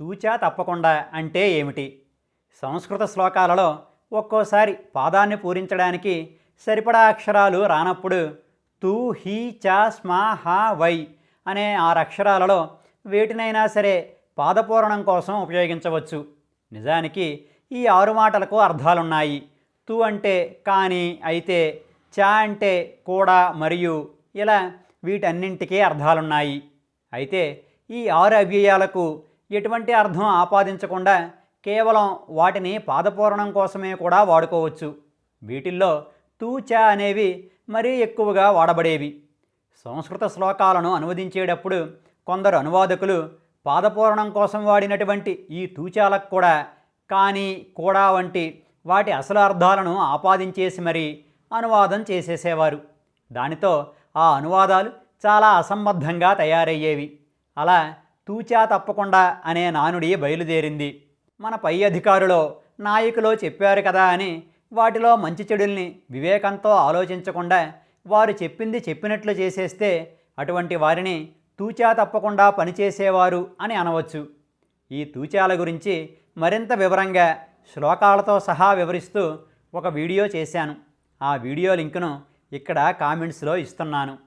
తూచా తప్పకుండా అంటే ఏమిటి? సంస్కృత శ్లోకాలలో ఒక్కోసారి పాదాన్ని పూరించడానికి సరిపడా అక్షరాలు రానప్పుడు తూ హీ చ స్మా హా వై అనే ఆరు అక్షరాలలో వేటినైనా సరే పాదపూరణం కోసం ఉపయోగించవచ్చు. నిజానికి ఈ ఆరు మాటలకు అర్థాలున్నాయి. తు అంటే కానీ అయితే చ అంటే కూడా మరియు ఇలా వీటన్నింటికీ అర్థాలున్నాయి. అయితే ఈ ఆరు అవ్యయాలకు ఎటువంటి అర్థం ఆపాదించకుండా కేవలం వాటిని పాదపూరణం కోసమే కూడా వాడుకోవచ్చు. వీటిల్లో తూచా అనేవి మరీ ఎక్కువగా వాడబడేవి. సంస్కృత శ్లోకాలను అనువదించేటప్పుడు కొందరు అనువాదకులు పాదపూరణం కోసం వాడినటువంటి ఈ తూచాలకు కూడా కానీ కూడా వంటి వాటి అసలు అర్థాలను ఆపాదించేసి మరీ అనువాదం చేసేసేవారు. దానితో ఆ అనువాదాలు చాలా అసంబద్ధంగా తయారయ్యేవి. అలా తూచా తప్పకుండా అనే నానుడి బయలుదేరింది. మన పై అధికారులో నాయకులో చెప్పారు కదా అని వాటిలో మంచి చెడుల్ని వివేకంతో ఆలోచించకుండా వారు చెప్పింది చెప్పినట్లు చేసేస్తే అటువంటి వారిని తూచా తప్పకుండా పనిచేసేవారు అని అనవచ్చు. ఈ తూచాల గురించి మరింత వివరంగా శ్లోకాలతో సహా వివరిస్తూ ఒక వీడియో చేశాను. ఆ వీడియో లింకును ఇక్కడ కామెంట్స్లో ఇస్తున్నాను.